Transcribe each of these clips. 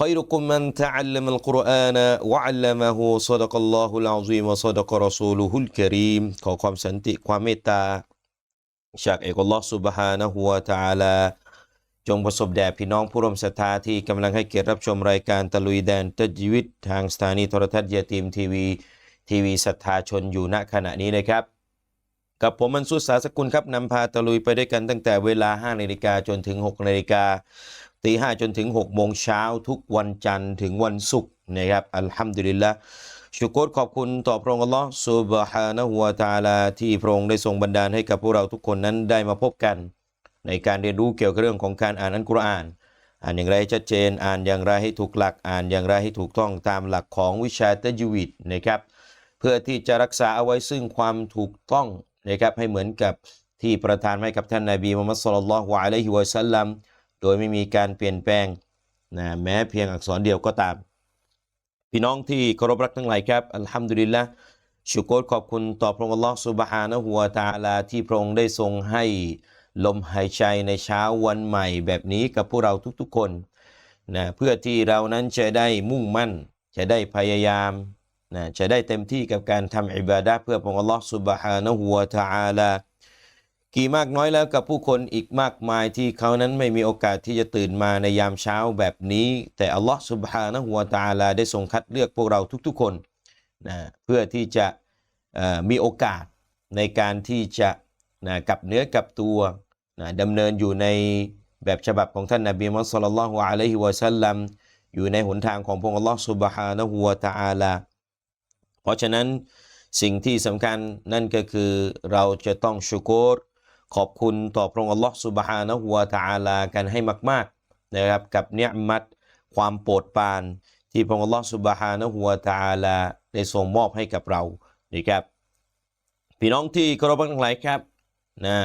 خيركم من تعلم القرآن وعلمه صدق الله العظيم وصدق رسوله الكريم ขอความสันติความเมตตาจากเอกอัลลอฮ์ سبحانه และ تعالى จงประสบแด่พี่น้องผู้ร่วมศรัทธาที่กำลังให้เกียรติรับชมรายการตะลุยแดนตัจชีวิต ทางสถานีโทรทัศน์ยาตีมทีวี ทีวีศรัทธาชนอยู่ณขณะนี้นะครับ กับผมมันสุดสาสกุลครับนำพาตะลุยไปด้วยกันตั้งแต่เวลา 5นาฬิกาจนถึง 6นาฬิกา ตีห้าจนถึง6โมงเช้าทุกวันจันทร์ถึงวันศุกร์นะครับอัลฮัมดุลิลละชุกรขอบคุณต่อพระองค์อัลลอฮ์ซุบฮานะฮูวะตาลาที่พระองค์ได้ทรงบันดาลให้กับพวกเราทุกคนนั้นได้มาพบกัน ในการเรียนรู้เกี่ยวกับเรื่องของการอ่านอัลกุรอาน อ่านอย่างไรให้ชัดเจนอ่านอย่างไรให้ถูกหลักอ่านอย่างไรให้ถูกต้องตามหลักของวิชาตะจวีดนะครับเพื่อที่จะรักษาเอาไว้ซึ่งความถูกต้องนะครับให้เหมือนกับที่ประทานให้กับท่านนาบีมุฮัมมัดสุลลัลลอฮุอะลัยฮิวะสัลลัม โดยไม่มีการเปลี่ยนแปลงนะแม้เพียงอักษรเดียวก็ตาม พี่น้องที่เคารพรักทั้งหลายครับ อัลฮัมดุลิลละชุกรขอบคุณต่อพระองค์อัลลอฮ์ซุบฮานะฮูวตาลาที่พระองค์ได้ทรงให้ลมหายใจในเช้าวันใหม่แบบนี้กับพวกเราทุกๆคนนะเพื่อที่เรานั้นจะได้มุ่งมั่น จะได้พยายามนะจะได้เต็มที่กับการทำอิบาดะเพื่อพระองค์อัลลอฮ์ซุบฮานะฮูวตาลา กี่มากน้อยแล้วกับผู้คนอีกมากมายที่เขานั้นไม่มีโอกาสที่จะตื่นมาในยามเช้าแบบนี้ แต่อัลลอฮฺสุบฮานะหัวตาลาได้ทรงคัดเลือกพวกเราทุกๆคนนะเพื่อที่จะมีโอกาสในการที่จะนะกับเนื้อกับตัวนะดำเนินอยู่ในแบบฉบับของท่านนาบีมุสลลัลลอฮ์อะลัยฮิวะสัลลัมอยู่ในหนทางของพระองค์อัลลอฮฺสุบฮานะหัวตาลา เพราะฉะนั้นสิ่งที่สำคัญนั่นก็คือเราจะต้องชุกร ขอบคุณต่อพระองค์อัลลอฮ์สุบฮานะฮูวะตะอาลากันให้มากๆนะครับกับเนียมัดความโปรดปราน ที่พระองค์อัลลอฮ์สุบฮานะฮูวะตะอาลาได้ทรงมอบให้กับเรานะครับพี่น้องที่เคารพทั้งหลายครับนะ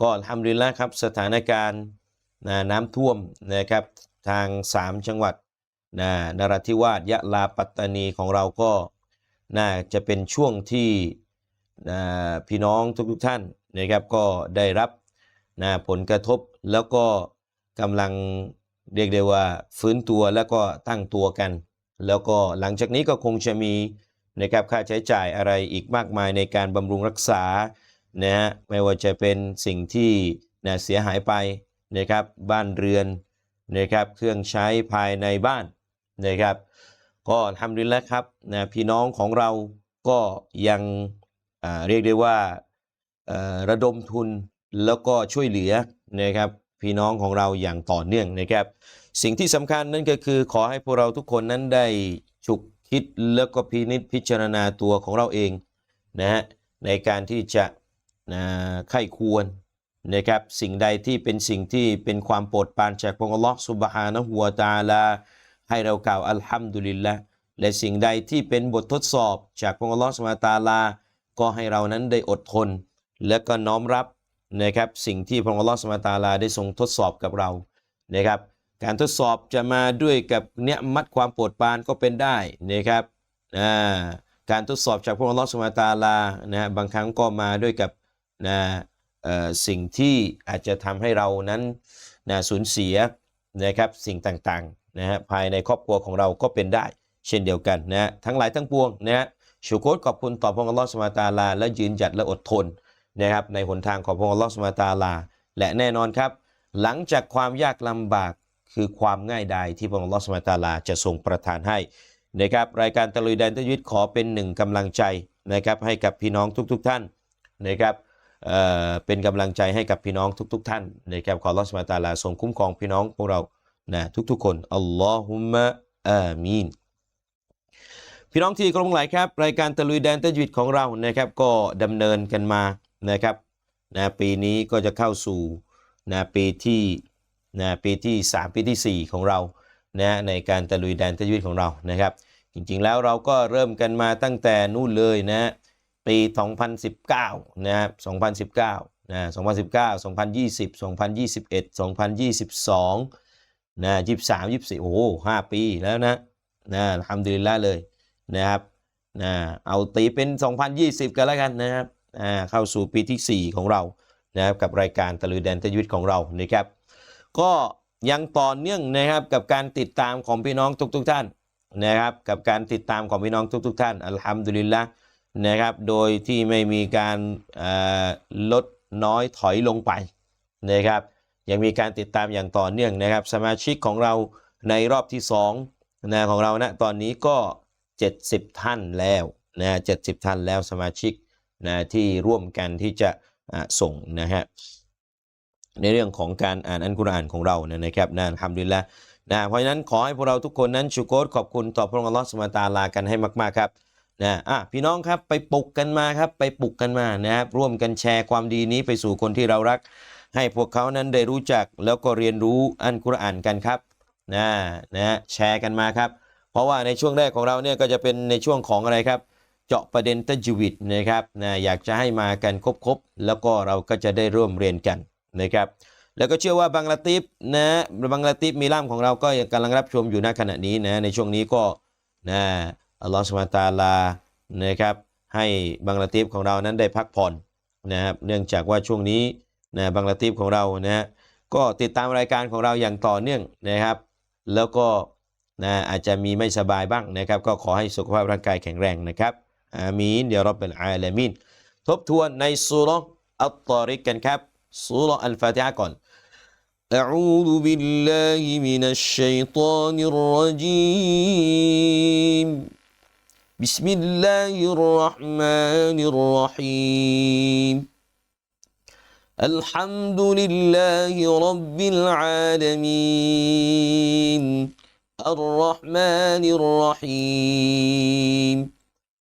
ก็ทำดีแล้วครับสถานการณ์นะน้ำท่วมนะครับทาง 3 จังหวัดนะนราธิวาสยะลาปัตตานีของเราก็น่าจะเป็นช่วงที่นะพี่น้องทุกๆท่าน นะครับก็ได้รับนะผลกระทบแล้วก็กำลังเรียกได้ว่าฟื้นตัวแล้วก็ตั้งตัวกัน แล้วก็หลังจากนี้ก็คงจะมีนะครับค่าใช้จ่ายอะไรอีกมากมายในการบำรุงรักษานะฮะไม่ว่าจะเป็นสิ่งที่นะเสียหายไปนะครับบ้านเรือนนะครับเครื่องใช้ภายในบ้านนะครับ ก็ทำดีแล้วครับนะพี่น้องของเราก็ยังเรียกได้ว่า ระดมทุนแล้วก็ช่วยเหลือนะครับพี่น้องของเราอย่างต่อเนื่องนะครับ สิ่งที่สำคัญนั่นก็คือขอให้พวกเราทุกคนนั้นได้ฉุกคิดแล้วก็พินิจพิจารณาตัวของเราเองนะฮะในการที่จะนะไข้ควรนะครับสิ่งใดที่เป็นสิ่งที่เป็นความโปรดปรานจากพระองค์ลลอฮ์ซุบฮานะฮูวตาลา ให้เรากล่าวอัลฮัมดุลิลละและสิ่งใดที่เป็นบททดสอบจากพระองค์ลลอฮ์ซุบฮานะตาลา ก็ให้เรานั้นได้อดทน และก็น้อมรับนะครับสิ่งที่พระองค์ลอสุบฮาตาลาได้ทรงทดสอบกับเรานะครับการทดสอบจะมาด้วยกับเนี้ยมัดความโปรดปรานก็เป็นได้นะครับการทดสอบจากพระองค์ลอสุบฮาตาลานะบางครั้งก็มาด้วยกับนะเออสิ่งที่อาจจะทำให้เรานั้นนะสูญเสียนะครับสิ่งต่างๆนะฮะภายในครอบครัวของเราก็เป็นได้ เช่นเดียวกันนะทั้งหลายทั้งปวงนะฮะชูโครขอบคุณต่อพระองค์ลอสุบฮาตาลา และยืนหยัดและอดทน นะครับในหนทางของพระองค์ลอสุบฮาตาลา และแน่นอนครับ หลังจากความยากลำบากคือความง่ายดายที่พระองค์ลอสุบฮาตาลาจะทรงประทานให้นะครับรายการตะลุยแดนทวิตขอเป็นหนึ่งกำลังใจนะครับให้กับพี่น้องทุกๆทท่านนะครับเอ่อเป็นกำลังใจให้กับพี่น้องทุก ๆ ท่านนะครับขออัลอสุบฮาตาลาทรงคุ้มครองพี่น้องพวกเรานะทุกๆ คนอัลลอฮุมะอามีนพี่น้องที่กรงไหลครับ รายการตะลุยแดนตจวิตของเรานะครับก็ดำเนินกันมา นะครับนะปีนี้ก็จะเข้าสู่นะปีที่นะปีที่ 3 ปีที่ 4 ของเรานะในการตะลุยแดนตะยุทธของเรานะครับ จริงๆแล้วเราก็เริ่มกันมาตั้งแต่นู่นเลยนะปี 2019นะครับ2019นะ2019 2020 2021 2022นะ23 24 โอ้โห5ปีแล้วนะนะทำดีและเลยนะครับนะเอาตีเป็น 2020 กันแล้วกันนะครับ อ่าเข้าสู่ปีที่ 4 ของเรานะครับกับรายการตะลุยแดนตะยุทธของเรานะครับ ก็ยังต่อเนื่องนะครับกับการติดตามของพี่น้องทุกๆท่านนะครับ กับการติดตามของพี่น้องทุก ๆ ท่านอัลฮัมดุลิลละนะครับ โดยที่ไม่มีการลดน้อยถอยลงไปนะครับ ยังมีการติดตามอย่างต่อเนื่องนะครับ สมาชิกของเราในรอบที่2นะของเรานะตอนนี้ก็ 70 ท่านแล้วนะ70ท่านแล้วสมาชิก นะที่ร่วมกันที่จะส่งนะฮะในเรื่องของการอ่านอันกุรอานของเราเนี่ยนะครับนะทำดีละนะเพราะฉะนั้นขอให้พวกเราทุกคนนั้นชูโกรขอบคุณต่อพระองค์อัลลอฮฺสุบฮาตาลากันให้มาก ๆ ครับนะอะพี่น้องครับไปปลุกกันมาครับไปปลุกกันมานะครับร่วมกันแชร์ความดีนี้ไปสู่คนที่เรารัก ให้พวกเขานั้นได้รู้จักแล้วก็เรียนรู้อันกุรอานกันครับนะนะแชร์กันมาครับ เพราะว่าในช่วงแรกของเราเนี่ยก็จะเป็นในช่วงของอะไรครับ เจาะประเด็นตัจวิดนะครับนะอยากจะให้มากันครบๆแล้วก็เราก็จะได้ร่วมเรียนกันนะครับ แล้วก็เชื่อว่าบังลาติฟนะบังลาติฟมีล่ามของเราก็กำลังรับชมอยู่ณขณะนี้นะในช่วงนี้ก็นะอัลลอฮฺสุบฮานตาลานะครับให้บังลาติฟของเรานั้นได้พักผ่อนนะครับเนื่องจากว่าช่วงนี้นะบังลาติฟของเรานะฮะก็ติดตามรายการของเราอย่างต่อเนื่องนะครับ แล้วก็นะอาจจะมีไม่สบายบ้างนะครับ ก็ขอให้สุขภาพร่างกายแข็งแรงนะครับ อามีนเดี๋ยวเราเป็นอาลามีนทบทวนในสุรอัตตาริกกันครับสุรอัลฟาติฮะก่อน أعوذ بالله من الشيطان الرجيم بسم الله الرحمن الرحيم الحمد لله رب العالمين الرحمن الرحيم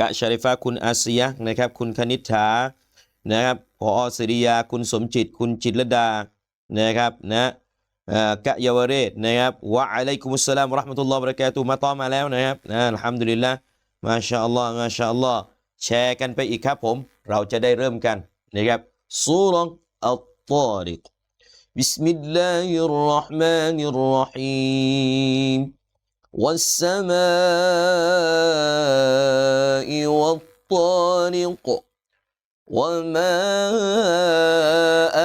กะชาริฟาคุณอาเซียะนะครับ คุณคณิษฐานะครับพอสิริยา คุณสมจิต คุณจิตรดา นะครับนะอ่ากะเยาวเรศนะครับวะอะลัยกุมุสสลามวะเราะห์มะตุลลอฮ์วะบะเราะกาตุฮ์มาต้อนมาแล้วนะครับนะอัลฮัมดุลิลละมาชาอัลลอฮ์มาชาอัลลอฮ์แชร์กันไปอีกครับผม เราจะได้เริ่มกันนะครับซูเราะห์อัตตาริก بسم الله الرحمن الرحيم والسماء والطارق وما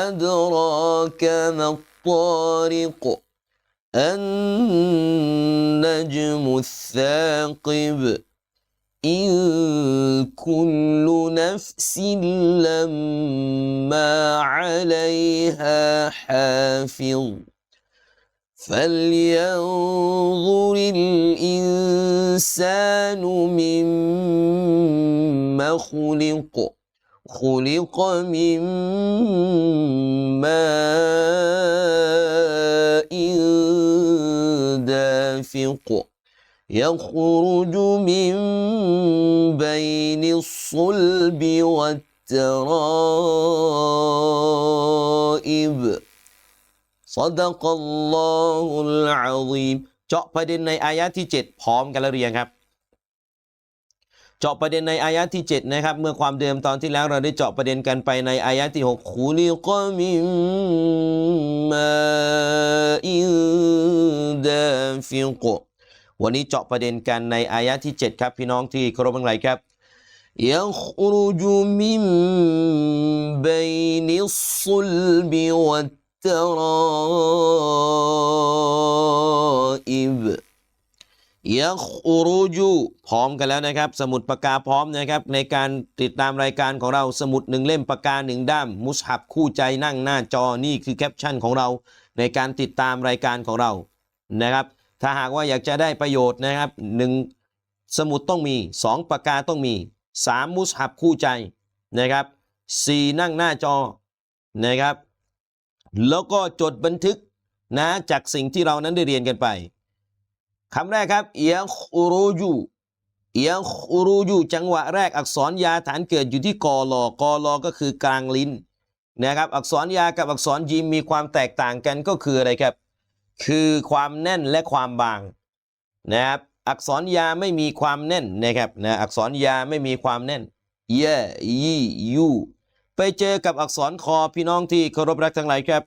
أدراك ما الطارق النجم الثاقب إن كل نفس لما عليها حافظ فلينظر الإنسان مما خلق. خلق من ماء دافق. يخرج من بين الصلب والترائب صدق الله العظيم เจาะประเด็นในอายะที่ 7 พร้อมกันแล้วเรียงครับ เจาะประเด็นในอายะที่ 7 นะครับ เมื่อความเดิมตอนที่แล้วเราได้เจาะประเด็นกันไปในอายะที่6คูลิกมิมมาอินดาฟิกวันนี้เจาะประเด็นกันในอายะที่ 7 ครับพี่น้องที่เคารพทั้งหลายครับ يخرج من بين الصلب والترائب يخرج พร้อมกันแล้วนะครับ สมุดปากกาพร้อมนะครับ ในการติดตามรายการของเราสมุดหนึ่งเล่มปากกาหนึ่งด้าม มุสฮับคู่ใจนั่งหน้าจอนี่คือแคปชั่นของเรา ในการติดตามรายการของเรานะครับ ถ้าหากว่าอยากจะได้ประโยชน์นะครับหนึ่ง สมุดต้องมีสองปากกาต้องมีสามมุสฮับคู่ใจนะครับสี่นั่งหน้าจอนะครับ แล้วก็จดบันทึกนะจากสิ่งที่เรานั้นได้เรียนกันไปคำแรกครับเอียงอูรูยูเอียงอูรูยูจังหวะแรกอักษรยาฐานเกิดอยู่ที่กอลอกอลอก็คือกลางลิ้นนะครับ อักษรยากับอักษรยีมมีความแตกต่างกันก็คืออะไรครับ คือความแน่นและความบางนะครับอักษรยาไม่มีความแน่นนะครับนะอักษรยาไม่มีความแน่นเยยียู ไปเจอกับอักษรคอพี่น้องที่เคารพรักทั้งหลายครับ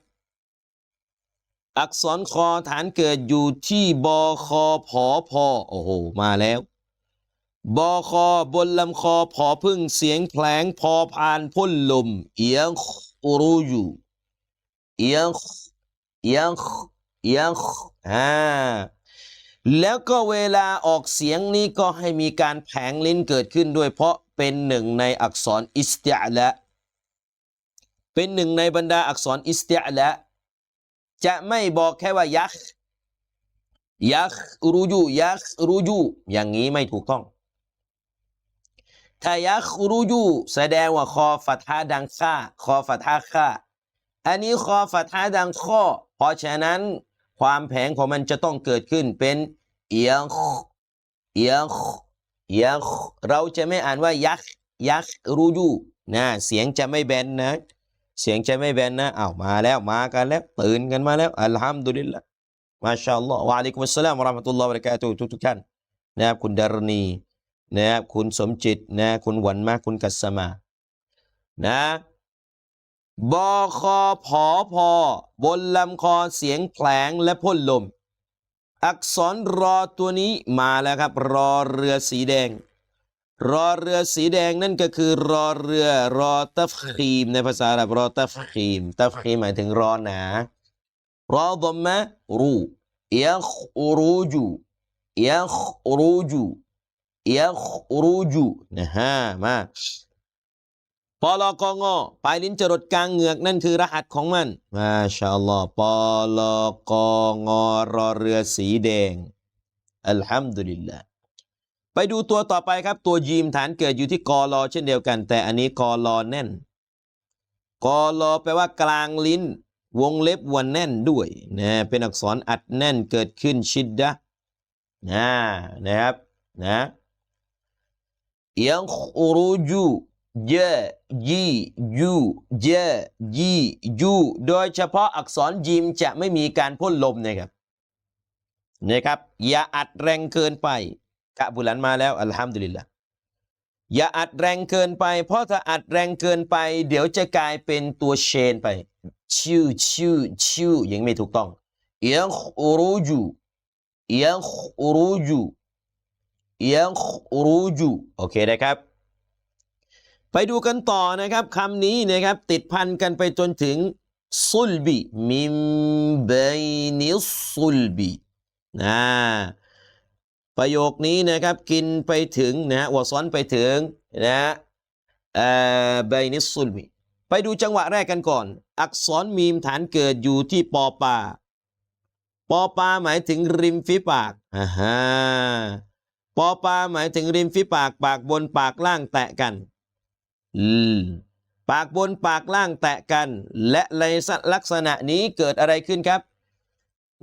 อักษรคอฐานเกิดอยู่ที่บอคอผอพอโอ้โหมาแล้วบอคอบนลำคอผอพึ่งเสียงแผลงพอพานพ่นลม เอียงอูรูอยู่เอียงเอียงเอียงอ่าแล้วก็เวลาออกเสียงนี้ก็ให้มีการแผงลิ้นเกิดขึ้นด้วยเพราะเป็นหนึ่งในอักษรอิสติอละ เป็นหนึ่งในบรรดาอักษรอิสติอละจะไม่บอกแค่ว่ายักษ์ยักษ์รูยูยักษ์รูยูอย่างนี้ไม่ถูกต้อง ถ้ายักษ์รูยูแสดงว่าคอฟัทฮาดังค่าคอฟัทฮาค่าอันนี้คอฟัทฮาดังข้อ เพราะฉะนั้นความแผงของมันจะต้องเกิดขึ้นเป็นเอียงเอียงเอียงเราจะไม่อ่านว่ายักษ์ยักษ์รูยูนะเสียงจะไม่แบนนะ เสียงใจไม่แบนนะอ้าวมาแล้วมากันแล้วตื่นกันมาแล้วอัลฮัมดุลิลละมาชาอัลลอฮ์วะอะลัยกุมุสสลามวะเราะห์มะตุลลอฮ์วะบะเราะกาตุฮ์ทุกทุกท่านนะครับคุณดารณีนะครับคุณสมจิตนะคุณหวันมาคุณกัสสมา นะบอคอผอพอบนลำคอเสียงแผลงและพ่นลม อักษรรอตัวนี้มาแล้วครับ รอเรือสีแดง รอเรือสีแดงนั่นก็คือรอเรือรอตัฟคีม ในภาษาอาหรับรอตัฟคีม ตัฟคีมหมายถึงรอหนารอดมมะรูยัคอรูจูยัคอรูจูยัคอรูจูนะฮะมาปลกงอปลายลิ้นจรดกลางเหงือกนั่นคือรหัสของมันมาชาอัลลอฮ์ปลกงรอเรือสีแดงอัลฮัมดุลิลละ ไปดูตัวต่อไปครับ ตัวยีมฐานเกิดอยู่ที่กอลอเช่นเดียวกัน แต่อันนี้กอลอแน่นกอลอแปลว่ากลางลิ้น วงเล็บวันแน่นด้วยนะเป็นอักษรอัดแน่นเกิดขึ้นชิดดะนะนะครับนะยังอูรูจูเยยียูเยยียูโดยเฉพาะอักษรยีมจะไม่มีการพ่นลมนะครับนะครับอย่าอัดแรงเกินไป กะบุลันมาแล้วอัลฮัมดุลิลละอย่าอัดแรงเกินไป เพราะถ้าอัดแรงเกินไป เดี๋ยวจะกลายเป็นตัวเชนไป ชิวชิวชิวยังไม่ถูกต้องเอียงอูรูจูเอียงอูรูจูเอียงอูรูจูโอเคนะครับ ไปดูกันต่อนะครับคำนี้นะครับติดพันกันไปจนถึงซุลบีมิมเบนิซุลบีนะ ประโยคนี้นะครับกินไปถึงนะวอซ้อนไปถึงนะเบนิสซุลบีไปดูจังหวะแรกกันก่อน อักษรมีมฐานเกิดอยู่ที่ปอปา ปอปาหมายถึงริมฝีปากอ่าฮะปอปาหมายถึงริมฝีปากปากบนปากล่างแตะกันอืมปากบนปากล่างแตะกัน และในลักษณะนี้เกิดอะไรขึ้นครับ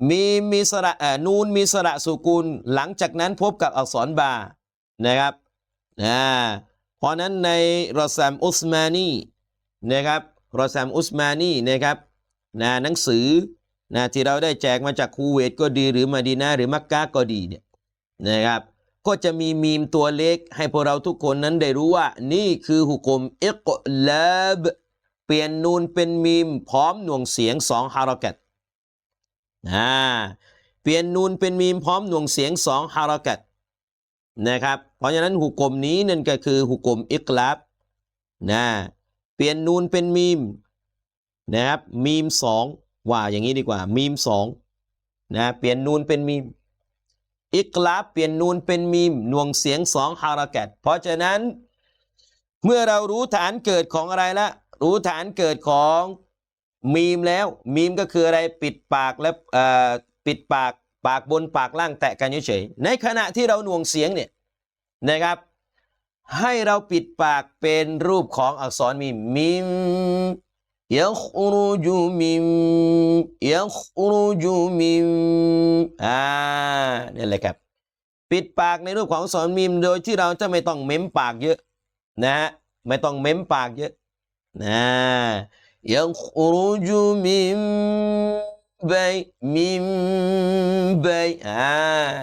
มีมีสระเอ่อนูนมีสระสุกุล หลังจากนั้นพบกับอักษรบานะครับอ่าเพราะนั้นในรอซัมอุสมานีนะครับรอซัมอุสมานีนะครับนะหนังสือนะที่เราได้แจกมาจากคูเวตก็ดีหรือมาดีนาหรือมักกะก็ดีเนี่ยนะครับก็จะมีมีมตัวเล็กให้พวกเราทุกคนนั้นได้รู้ว่า นี่คือหุกมเอกลบเปลี่ยนนูนเป็นมีมพร้อมหน่วงเสียงสองฮารักัต อ่าเปลี่ยนนูนเป็นมีมพร้อมหน่วงเสียงสองฮารักัตนะครับ เพราะฉะนั้นหุกมนี้นั่นก็คือหุกมอิกลาบนะเปลี่ยนนูนเป็นมีมนะครับมีมสองว่าอย่างนี้ดีกว่ามีมสองนะเปลี่ยนนูนเป็นมีมอิกลาบเปลี่ยนนูนเป็นมีมหน่วงเสียงสองฮารากัตเพราะฉะนั้น เมื่อเรารู้ฐานเกิดของอะไรละรู้ฐานเกิดของ มีมแล้วมีมก็คืออะไรปิดปากและปิดปากปากบนปากล่างแตะกันเฉยๆในขณะที่เราหน่วงเสียงเนี่ยนะครับ ให้เราปิดปากเป็นรูปของอักษรมีมิมยัครูจูมิมยัครูจูมิมอ่านี่แหละครับ ปิดปากในรูปของอักษรมิมโดยที่เราจะไม่ต้องเม้มปากเยอะนะฮะไม่ต้องเม้มปากเยอะนะ ยัครูจูมิมใบมิมใบอ่า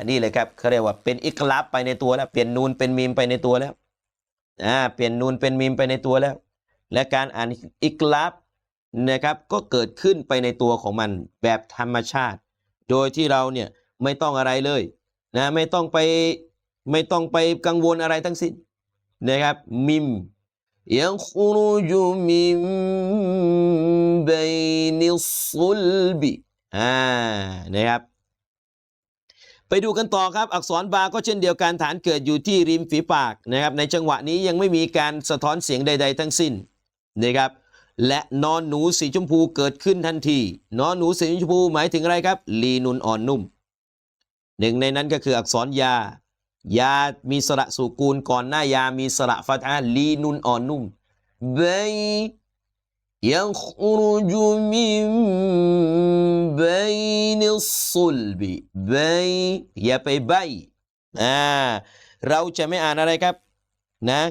นี่เลยครับเขาเรียกว่าเป็นอิกลับไปในตัวแล้ว เปลี่ยนนูนเป็นมีมไปในตัวแล้ว อ่า เปลี่ยนนูนเป็นมีมไปในตัวแล้ว และการอ่านอิกลับนะครับ ก็เกิดขึ้นไปในตัวของมันแบบธรรมชาติ โดยที่เราเนี่ยไม่ต้องอะไรเลยนะ ไม่ต้องไป ไม่ต้องไปกังวลอะไรทั้งสิ้นนะครับ มิม ยังครูจูมิมเบนิสซุลบิอ่านะครับ ไปดูกันต่อครับ อักษรบาก็เช่นเดียวกันฐานเกิดอยู่ที่ริมฝีปากนะครับ ในจังหวะนี้ยังไม่มีการสะท้อนเสียงใด ๆ ทั้งสิ้นนะครับ และนอนหนูสีชมพูเกิดขึ้นทันที นอนหนูสีชมพูหมายถึงอะไรครับ ลีนุนอ่อนนุ่ม หนึ่งในนั้นก็คืออักษรยา ยา มีสระสูกูลก่อนหน้ายา มีสระฟัตอาลีนุนอ่อนนุ่มเบยยังครูจูมิมเบยนิสุลบิเบยอย่าไปใบอ่าเราจะไม่อ่านอะไรครับนะ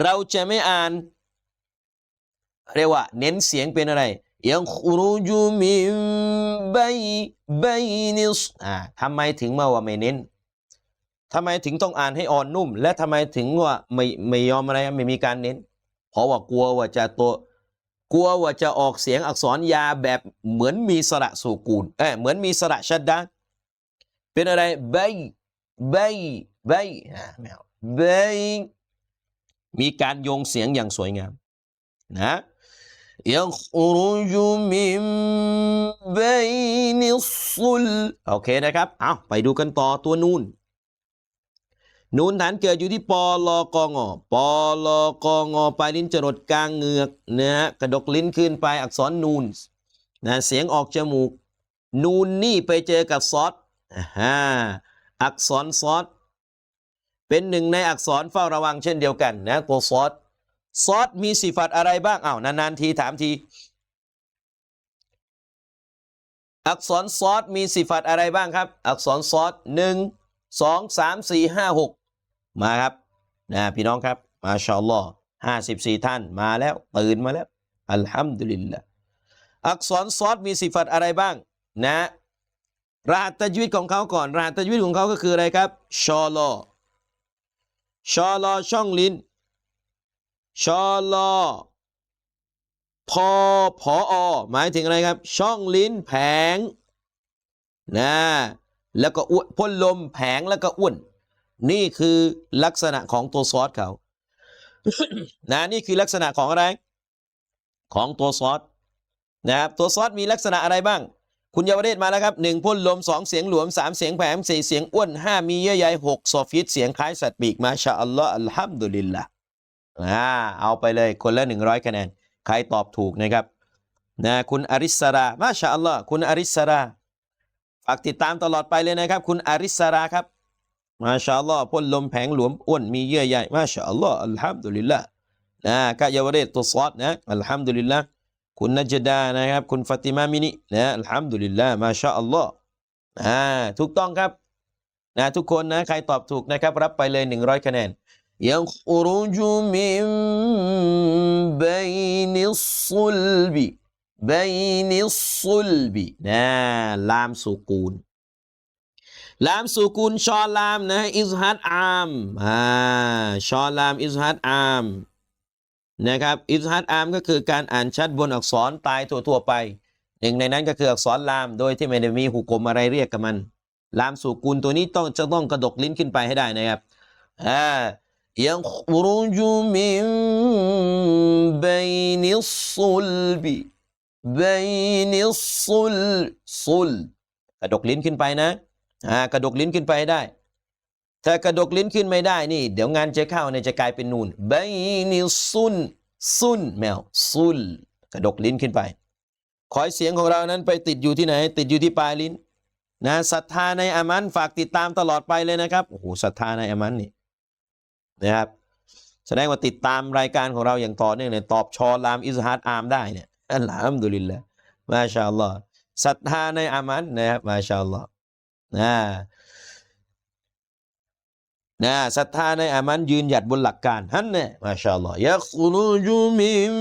เราจะไม่อ่านเรียกว่าเน้นเสียงเป็นอะไรยังครูจูมิมใบใบนิสอ่าทำไมถึงมาว่าไม่เน้น ทำไมถึงต้องอ่านให้อ่อนนุ่ม และทำไมถึงว่าไม่ไม่ยอมอะไรไม่มีการเน้น เพราะว่ากลัวว่าจะตัว กลัวว่าจะออกเสียงอักษรยาแบบเหมือนมีสระสูกูลเอ้ยเหมือนมีสระชัดดานเป็นอะไรใบใบใบอ่าไม่เอาใบมีการโยงเสียงอย่างสวยงาม นะ يخرج من بين الصل โอเคนะครับ เอาไปดูกันต่อตัวนูน นูนฐานเกิดอยู่ที่ปลอกงอปลอกงอปลายลิ้นจรดกลางเหงือกนะฮะกระดกลิ้นขึ้นไปอักษรนูนนะเสียงออกจมูก นูนนี่ไปเจอกับซอสอ่าอักษรซอสเป็นหนึ่งในอักษรเฝ้าระวังเช่นเดียวกันนะตัวซอสซอสมีสิฟัตอะไรบ้างอ้าวนานๆทีถามที อักษรซอสมีสิฟัตอะไรบ้างครับ อักษรซอสหนึ่งสองสามสี่ห้าหก มาครับนะพี่น้องครับ มาชาอัลลอฮ์ห้าสิบสี่ท่านมาแล้วตื่นมาแล้วอัลฮัมดุลิลละอักษรซอสมีสิฟัตอะไรบ้างนะรหัสตัจวิดของเขาก่อน รหัสตัจวิดของเขาก็คืออะไรครับชอลอชอลอช่องลิ้นชอลอพอพออหมายถึงอะไรครับ ช่องลิ้นแผงนะแล้วก็อ้วนพ่นลมแผงแล้วก็อ้วน นี่คือลักษณะของตัวซอสเขานะนี่คือลักษณะของอะไร ของตัวซอสนะครับตัวซอสมีลักษณะอะไรบ้าง คุณเยาวเดชมาแล้วครับหนึ่งพ่นลมสองเสียงหลวมสามเสียงแผงสี่เสียงอ้วนห้ามีเยื่อใยหกซอฟิตเสียงคล้ายสัตว์ปีกมาชาอัลลอฮ์อัลฮัมดุลิลละอ่าเอาไปเลยคนละหนึ่งร้อยคะแนน ใครตอบถูกนะครับนะคุณอาริสรามาชาอัลลอฮ์คุณอาริสราฝากติดตามตลอดไปเลยนะครับ คุณอาริสราครับ มาชาลอพ่นลมแผงหลวมอ้วนมีเยื่อใยมาชาลออัลฮัมดุลิลละนะกะยาวเรตตุซอดนะอัลฮัมดุลิลละคุณนัจดานะครับ คุณฟติมามินินะอัลฮัมดุลิลละมาชาอัลลอฮ์อ่าถูกต้องครับนะทุกคนนะใครตอบถูกนะครับ รับไปเลย 100 คะแนนยังอุรุจุมิมบัยนิสซุลบีบัยนิสุลบีนะลามสุกูล ลามสุกูลชอลามนะอิสฮัดอามอ่าชอลามอิสฮัดอามนะครับอิสฮัดอามก็คือการอ่านชัดบนอักษรตายทั่วๆไปหนึ่งในนั้นก็คืออักษรลาม โดยที่ไม่ได้มีหุกกลมอะไรเรียกกับมัน ลามสุกูลตัวนี้ต้องจะต้องกระดกลิ้นขึ้นไปให้ได้นะครับอ่า يخرج من بين الصلب بين الصلب ซุลกระดกลิ้นขึ้นไปนะ อ่ากระดกลิ้นขึ้นไปให้ได้ ถ้ากระดกลิ้นขึ้นไม่ได้นี่ เดี๋ยวงานจะเข้าเนี่ยจะกลายเป็นนูนบนิซุนซุนแมวซุลกระดกลิ้นขึ้นไป ขอให้เสียงของเรานั้นไปติดอยู่ที่ไหน ติดอยู่ที่ปลายลิ้นนะศรัทธาในอามันฝากติดตามตลอดไปเลยนะครับโอ้โหศรัทธาในอามันนี่นะครับแสดงว่าติดตามรายการของเราอย่างต่อเนื่องเนี่ยตอบชอลามอิสฮัดอามได้เนี่ยอัลฮัมดุลิลละมาชาอัลลอฮ์ศรัทธาในอามันนะครับมาชาอัลลอฮ์ นะนะศรัทธาในอามันยืนหยัดบนหลักการฮันเนี่ยมาชาอัลลอฮ์ยัครุจุมิม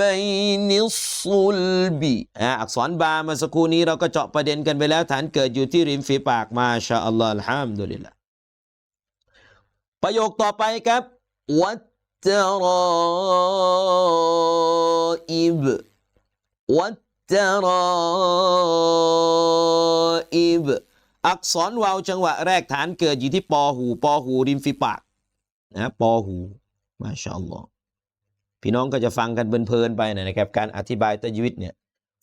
บัยนิสซุลบีอ่าอักษรบามาสักครู่นี้เราก็เจาะประเด็นกันไปแล้ว ฐานเกิดอยู่ที่ริมฝีปากมาชาอัลลอฮ์อัลฮัมดุลิลละประโยคต่อไปครับวัตรอิบวัตรออิบ อักษรวาวจังหวะแรกฐานเกิดอยู่ที่ปอหูปอหูริมฝีปากนะปอหูมาชาอัลลอฮ์พี่น้องก็จะฟังกันเพลินๆไปนะครับ การอธิบายตะยวิตเนี่ย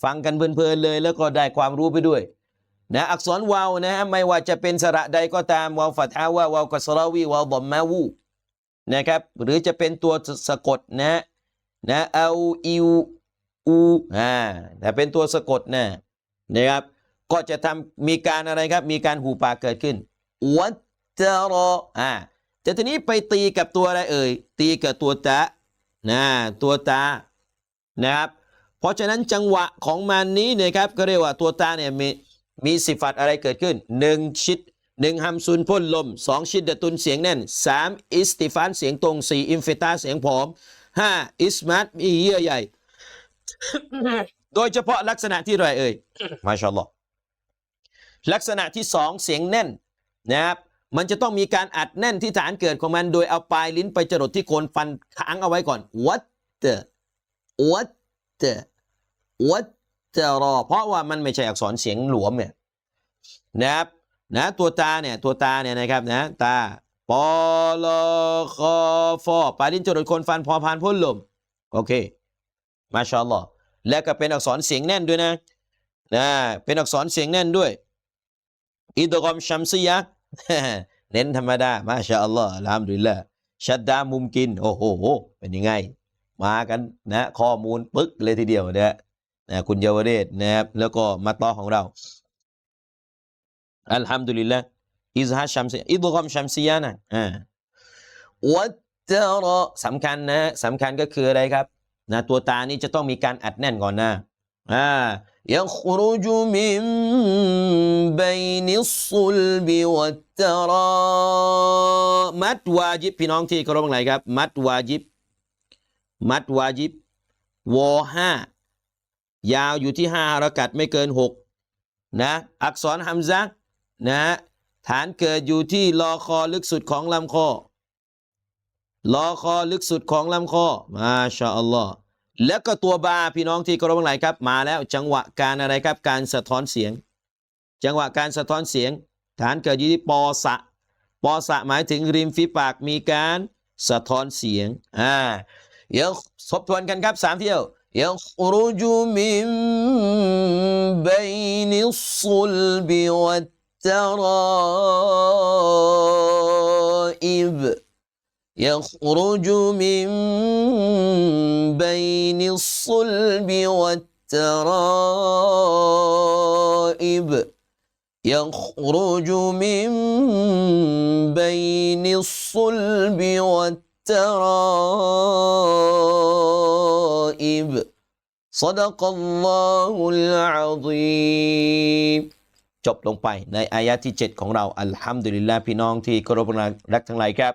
ฟังกันเพลินๆเลยแล้วก็ได้ความรู้ไปด้วยนะอักษรวาวนะฮะไม่ว่าจะเป็นสระใดก็ตามวาวฟัตฮาวาวาวกัสราวีวาวบอมมาวูนะครับหรือจะเป็นตัวสะกดนะนะเอาอิวอูอ่าแต่เป็นตัวสะกดนะนะครับ ก็จะทำมีการอะไรครับ มีการหูปากเกิดขึ้นวัตเจรออ่าแต่ทีนี้ไปตีกับตัวอะไรเอ่ยตีกับตัวตะนะตัวตานะครับเพราะฉะนั้นจังหวะของมันนี้นะครับก็เรียกว่าตัวตาเนี่ยมีมีสิฟัตอะไรเกิดขึ้นหนึ่งชิดหนึ่งฮัมซุนพ่นลมสองชิดดะตุนเสียงแน่นสามอิสติฟานเสียงตรงสี่อิมเฟตาเสียงผอมห้าอิสมัตมีเยื่อใหญ่ โดยเฉพาะลักษณะที่ไรเอ่ยมาชาอัลลอฮ์ ลักษณะที่สองเสียงแน่นนะครับมันจะต้องมีการอัดแน่นที่ฐานเกิดของมัน โดยเอาปลายลิ้นไปจรดที่โคนฟันค้างเอาไว้ก่อนวัตเตวัตเตวัตเตรอ เพราะว่ามันไม่ใช่อักษรเสียงหลวมเนี่ยนะครับนะตัวตาเนี่ยตัวตาเนี่ยนะครับนะตาปอลอคอฟอปลายลิ้นจรดโคนฟันพอพานพ่นลมโอเคมาชาอัลลอฮ์และก็เป็นอักษรเสียงแน่นด้วยนะนะเป็นอักษรเสียงแน่นด้วย อิดกอมชัมซียะเน้นธรรมดา มาชาอัลลอฮ์อัลฮัมดุลิลละชัดดามุมกิน โอ้โห เป็นยังไง มากันนะ ข้อมูลปึ๊กเลยทีเดียวนะนะคุณเยาวเดชนะครับ แล้วก็มาต่อของเรา อัลฮัมดุลิลละอิซฮาชัมซีอิดกอมชัมซียะนะอ่าวัตเตรอสำคัญนะสำคัญก็คืออะไรครับนะตัวตานี่จะต้องมีการอัดแน่นก่อนนะอ่ายัครุจุมิมบัยนิสซุลบิวัตตรามัดวาจิบพี่น้องที่เคารพทั้งหลายครับ มัดวาจิบ มัดวาจิบวห้ายาวอยู่ที่ห้าระกัดไม่เกินหกนะอักษรฮัมซะนะ ฐานเกิดอยู่ที่ลอคอลึกสุดของลำคอลอคอลึกสุดของลำคอ มาชาอัลลอฮ์ แล้วก็ตัวบาพี่น้องที่เคารบังหลายครับ มาแล้วจังหวะการอะไรครับ การสะท้อนเสียง จังหวะการสะท้อนเสียง ฐานเกิดอยู่ที่ปอสะปอสะหมายถึงริมฝีปากมีการสะท้อนเสียงอ่าเดี๋ยวทบทวนกันครับสามเที่ยวยัครุจุมิ يخرج من بين الصلب والترائب يخرج من بين الصلب والترائب صدق الله العظيم จบลงไปในอายะที่ 7 ของเรา อัลฮัมดุลิลลาห์พี่น้องที่เคารพรักทั้งหลายครับ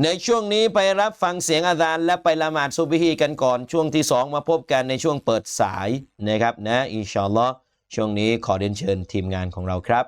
ในช่วงนี้ไปรับฟังเสียงอาจารย์และไปละหมาดซุบฮีกันก่อนช่วงที่สองมาพบกันในช่วงเปิดสายนะครับนะอินชาอัลลอฮ์ช่วงนี้ขอเดินเชิญทีมงานของเราครับ